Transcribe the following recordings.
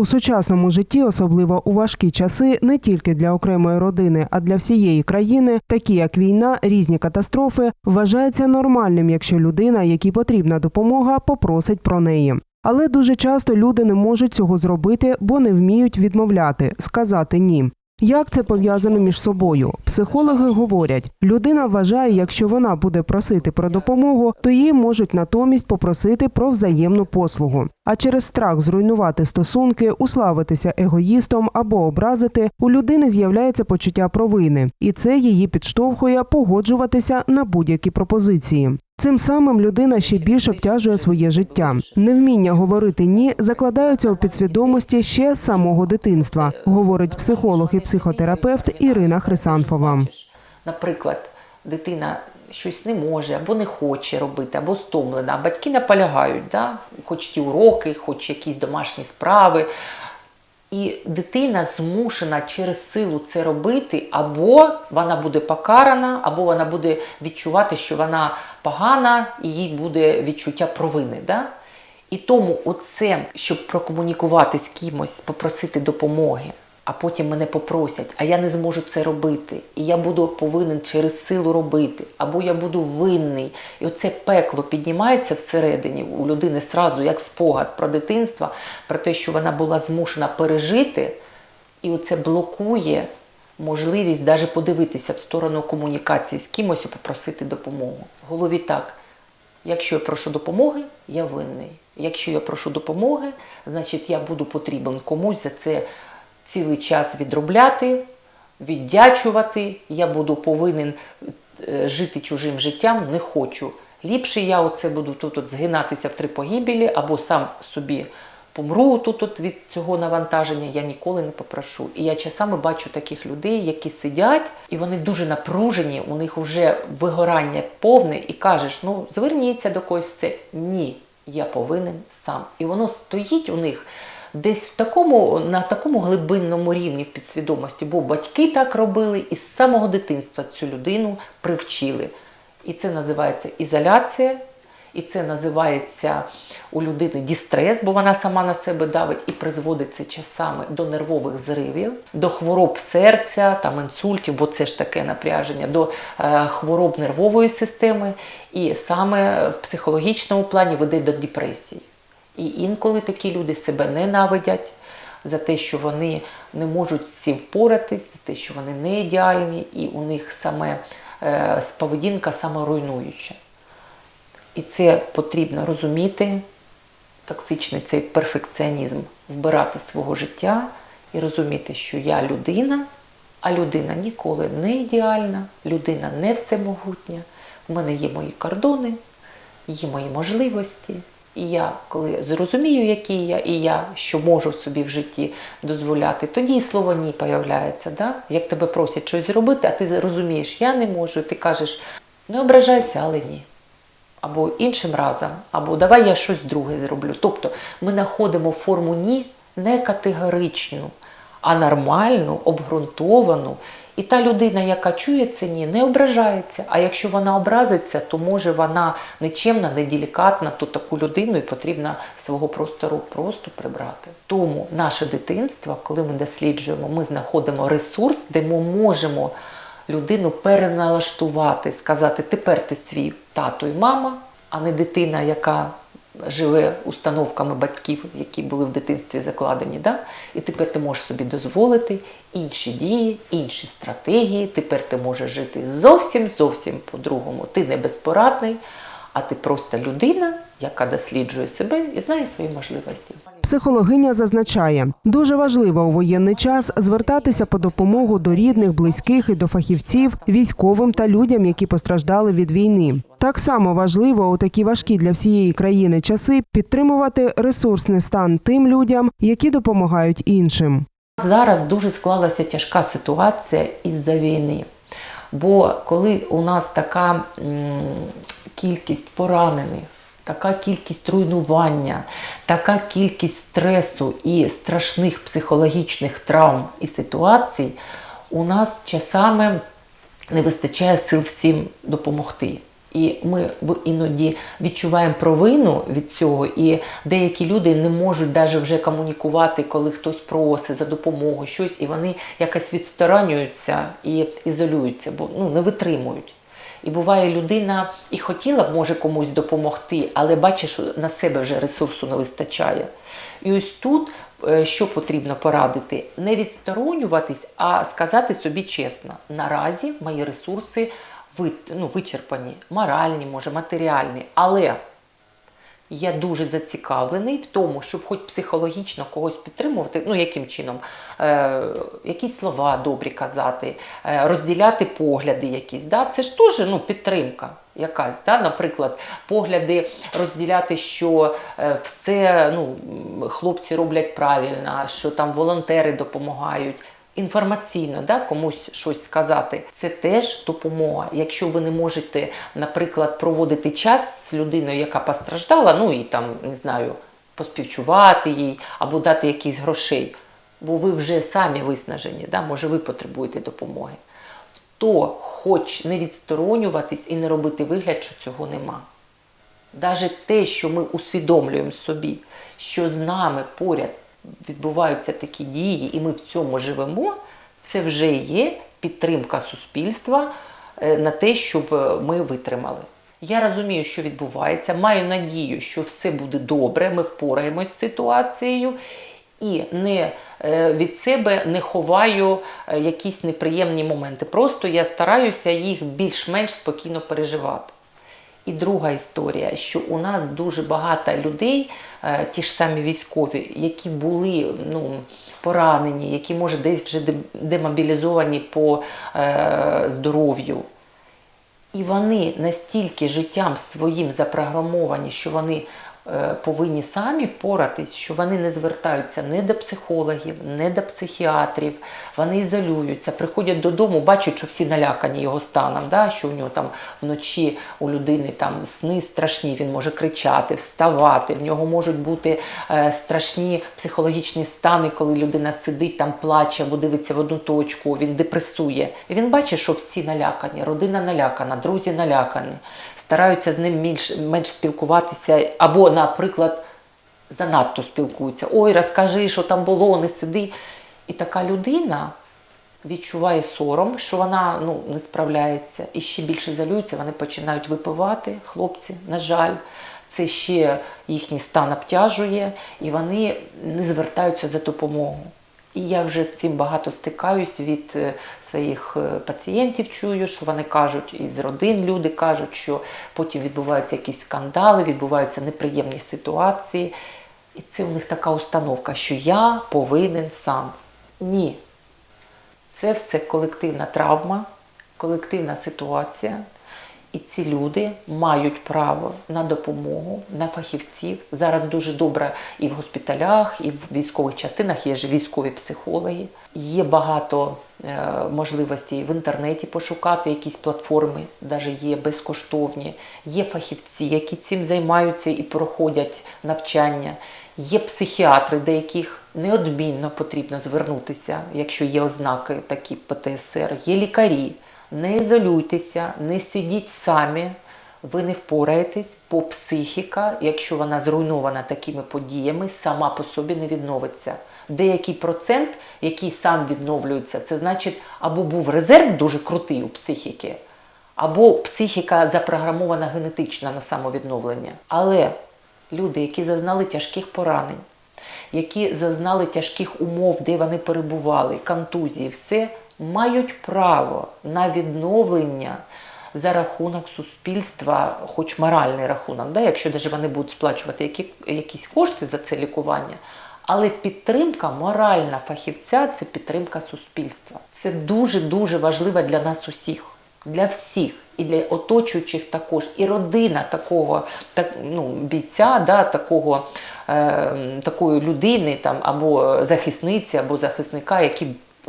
У сучасному житті, особливо у важкі часи, не тільки для окремої родини, а для всієї країни, такі як війна, різні катастрофи, вважається нормальним, якщо людина, якій потрібна допомога, попросить про неї. Але дуже часто люди не можуть цього зробити, бо не вміють відмовляти, сказати ні. Як це пов'язано між собою? Психологи говорять, людина вважає, якщо вона буде просити про допомогу, то її можуть натомість попросити про взаємну послугу. А через страх зруйнувати стосунки, уславитися егоїстом або образити, у людини з'являється почуття провини, і це її підштовхує погоджуватися на будь-які пропозиції. Цим самим людина ще більше обтяжує своє життя. Невміння говорити ні закладаються у підсвідомості ще з самого дитинства, говорить психолог і психотерапевт Ірина Хрисанфова. Наприклад, дитина щось не може або не хоче робити, або стомлена, батьки наполягають, да? хоч ті уроки, хоч якісь домашні справи. І дитина змушена через силу це робити, або вона буде покарана, або вона буде відчувати, що вона погана, і їй буде відчуття провини. Да? І тому оце, щоб прокомунікувати з кимось, попросити допомоги, а потім мене попросять, а я не зможу це робити, і я буду повинен через силу робити, або я буду винний. І оце пекло піднімається всередині у людини сразу, як спогад про дитинство, про те, що вона була змушена пережити, і оце блокує можливість навіть подивитися в сторону комунікації з кимось і попросити допомогу. В голові так. Якщо я прошу допомоги, я винний. Якщо я прошу допомоги, значить я буду потрібен комусь за це цілий час відробляти, віддячувати. Я буду повинен е, жити чужим життям, не хочу. Ліпше я оце буду тут згинатися в три погибелі, або сам собі помру тут від цього навантаження, я ніколи не попрошу. І я часами бачу таких людей, які сидять, і вони дуже напружені, у них вже вигорання повне, і кажеш, ну зверніться до когось все. Ні, я повинен сам. І воно стоїть у них десь в такому, на такому глибинному рівні в підсвідомості, бо батьки так робили і з самого дитинства цю людину привчили. І це називається ізоляція, і це називається у людини дістрес, бо вона сама на себе давить і призводить це часами до нервових зривів, до хвороб серця, там інсультів, бо це ж таке напряження, до е, хвороб нервової системи, і саме в психологічному плані веде до депресії. І інколи такі люди себе ненавидять за те, що вони не можуть з цим впоратись, за те, що вони не ідеальні, і у них саме е, поведінка саморуйнуюча. І це потрібно розуміти, токсичний цей перфекціонізм, вбирати свого життя і розуміти, що я людина, а людина ніколи не ідеальна, людина не всемогутня. В мене є мої кордони, є мої можливості. І я, коли зрозумію, який я, і я що можу собі в житті дозволяти, тоді слово ні появляється. Да? Як тебе просять щось зробити, а ти розумієш, я не можу, ти кажеш, не ображайся, але ні. Або іншим разом, або давай я щось друге зроблю. Тобто ми знаходимо форму ні не категоричну, а нормальну, обґрунтовану. І та людина, яка чує це ні, не ображається. А якщо вона образиться, то може вона нечемна, неделікатна, то таку людину і потрібно свого простору просто прибрати. Тому наше дитинство, коли ми досліджуємо, ми знаходимо ресурс, де ми можемо людину переналаштувати, сказати, тепер ти свій тато і мама, а не дитина, яка живе установками батьків, які були в дитинстві закладені. Да? І тепер ти можеш собі дозволити інші дії, інші стратегії. Тепер ти можеш жити зовсім зовсім по-другому. Ти не безпорадний, а ти просто людина, яка досліджує себе і знає свої можливості. Психологиня зазначає, дуже важливо у воєнний час звертатися по допомогу до рідних, близьких і до фахівців, військовим та людям, які постраждали від війни. Так само важливо у такі важкі для всієї країни часи підтримувати ресурсний стан тим людям, які допомагають іншим. Зараз дуже склалася тяжка ситуація із-за війни. Бо коли у нас така кількість поранених, така кількість руйнування, така кількість стресу і страшних психологічних травм і ситуацій, у нас часами не вистачає сил всім допомогти. І ми іноді відчуваємо провину від цього, і деякі люди не можуть навіть вже комунікувати, коли хтось просить за допомогою щось, і вони якось відсторонюються і ізолюються, бо ну, не витримують. І буває, людина і хотіла б, може, комусь допомогти, але бачиш, що на себе вже ресурсу не вистачає. І ось тут е, що потрібно порадити? Не відсторонюватись, а сказати собі чесно: наразі мої ресурси ну, вичерпані, моральні, може, матеріальні. Але я дуже зацікавлений в тому, щоб хоч психологічно когось підтримувати, ну яким чином, е, якісь слова добрі казати, е, розділяти погляди якісь. Да? Це ж теж ну, підтримка якась. Да? Наприклад, погляди розділяти, що е, все ну, хлопці роблять правильно, що там волонтери допомагають. Інформаційно да, комусь щось сказати, це теж допомога. Якщо ви не можете, наприклад, проводити час з людиною, яка постраждала, ну і там не знаю, поспівчувати їй або дати якісь грошей, бо ви вже самі виснажені, да, може ви потребуєте допомоги, то хоч не відсторонюватись і не робити вигляд, що цього нема. Навіть те, що ми усвідомлюємо собі, що з нами поряд відбуваються такі дії, і ми в цьому живемо, це вже є підтримка суспільства е, на те, щоб е, ми витримали. Я розумію, що відбувається, маю надію, що все буде добре, ми впораємось з ситуацією. І не е, від себе не ховаю якісь неприємні моменти. Просто я стараюся їх більш-менш спокійно переживати. І друга історія, що у нас дуже багато людей, е, ті ж самі військові, які були ну, поранені, які, може, десь вже демобілізовані по е, здоров'ю. І вони настільки життям своїм запрограмовані, що вони повинні самі впоратись, що вони не звертаються ні до психологів, ні до психіатрів, вони ізолюються, приходять додому, бачать, що всі налякані його станом, да, що у нього там вночі у людини там сни страшні, він може кричати, вставати, в нього можуть бути е, страшні психологічні стани, коли людина сидить там, плаче або дивиться в одну точку, він депресує. І він бачить, що всі налякані, родина налякана, друзі налякані, стараються з ним менш, менш спілкуватися, або, наприклад, занадто спілкуються. Ой, розкажи, що там було, не сиди. І така людина відчуває сором, що вона ну, не справляється, і ще більше залюється, вони починають випивати, хлопці, на жаль. Це ще їхній стан обтяжує, і вони не звертаються за допомогою. І я вже цим багато стикаюсь від е, своїх е, пацієнтів, чую, що вони кажуть, і з родин люди кажуть, що потім відбуваються якісь скандали, відбуваються неприємні ситуації. І це у них така установка, що я повинен сам. Ні. Це все колективна травма, колективна ситуація. І ці люди мають право на допомогу, на фахівців. Зараз дуже добре і в госпіталях, і в військових частинах є ж військові психологи. Є багато е, можливостей в інтернеті пошукати якісь платформи, навіть є безкоштовні. Є фахівці, які цим займаються і проходять навчання. Є психіатри, до яких неодмінно потрібно звернутися, якщо є ознаки такі ПТСР. Є лікарі. Не ізолюйтеся, не сидіть самі, ви не впораєтесь, бо психіка, якщо вона зруйнована такими подіями, сама по собі не відновиться. Деякий процент, який сам відновлюється, це значить, або був резерв дуже крутий у психіки, або психіка запрограмована генетично на самовідновлення. Але люди, які зазнали тяжких поранень, які зазнали тяжких умов, де вони перебували, контузії, все мають право на відновлення за рахунок суспільства, хоч моральний рахунок, да, якщо навіть вони будуть сплачувати які, якісь кошти за це лікування. Але підтримка моральна фахівця це підтримка суспільства. Це дуже дуже важливо для нас усіх, для всіх. І для оточуючих також, і родина такого так, ну, бійця, да, такого, е, такої людини там, або захисниці, або захисника, які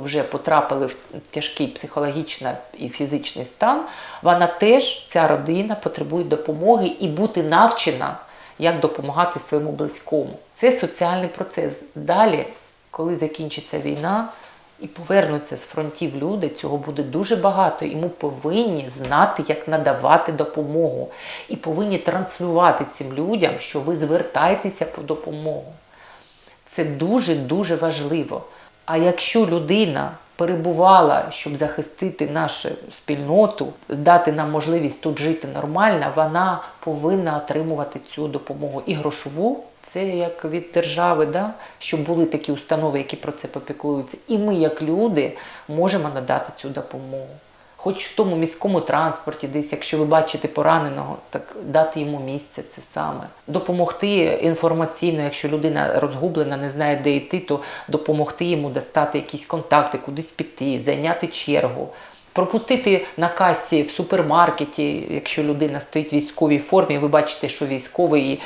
вже потрапили в тяжкий психологічний і фізичний стан, вона теж, ця родина, потребує допомоги і бути навчена, як допомагати своєму близькому. Це соціальний процес. Далі, коли закінчиться війна, і повернуться з фронтів люди, цього буде дуже багато. І ми повинні знати, як надавати допомогу. І повинні транслювати цим людям, що ви звертаєтеся по допомогу. Це дуже-дуже важливо. А якщо людина перебувала, щоб захистити нашу спільноту, дати нам можливість тут жити нормально, вона повинна отримувати цю допомогу і грошову. Це як від держави, да? щоб були такі установи, які про це попіклуються. І ми, як люди, можемо надати цю допомогу. Хоч в тому міському транспорті, десь, якщо ви бачите пораненого, так дати йому місце це саме. Допомогти інформаційно, якщо людина розгублена, не знає, де йти, то допомогти йому достати якісь контакти, кудись піти, зайняти чергу. Пропустити на касі в супермаркеті, якщо людина стоїть в військовій формі, ви бачите, що військовий,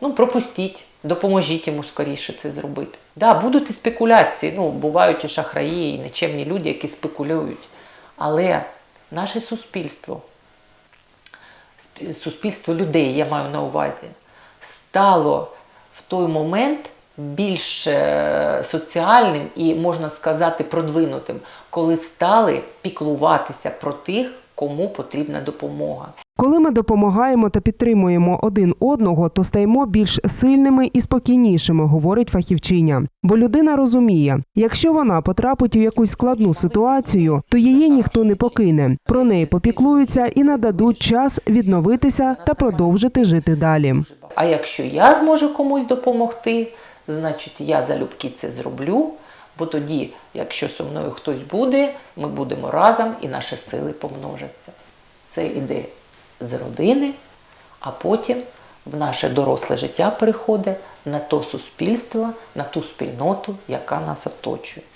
ну пропустіть, допоможіть йому скоріше це зробити. Да, будуть і спекуляції. Ну, бувають і шахраї, і нечемні люди, які спекулюють. Але наше суспільство, сп- суспільство людей, я маю на увазі, стало в той момент більш е, соціальним і, можна сказати, продвинутим, коли стали піклуватися про тих, кому потрібна допомога. Коли ми допомагаємо та підтримуємо один одного, то стаємо більш сильними і спокійнішими, говорить фахівчиня. Бо людина розуміє, якщо вона потрапить у якусь складну ситуацію, то її ніхто не покине. Про неї попіклуються і нададуть час відновитися та продовжити жити далі. А якщо я зможу комусь допомогти, значить я залюбки це зроблю. Бо тоді, якщо зі мною хтось буде, ми будемо разом і наші сили помножаться. Це іде з родини, а потім в наше доросле життя переходить на то суспільство, на ту спільноту, яка нас оточує.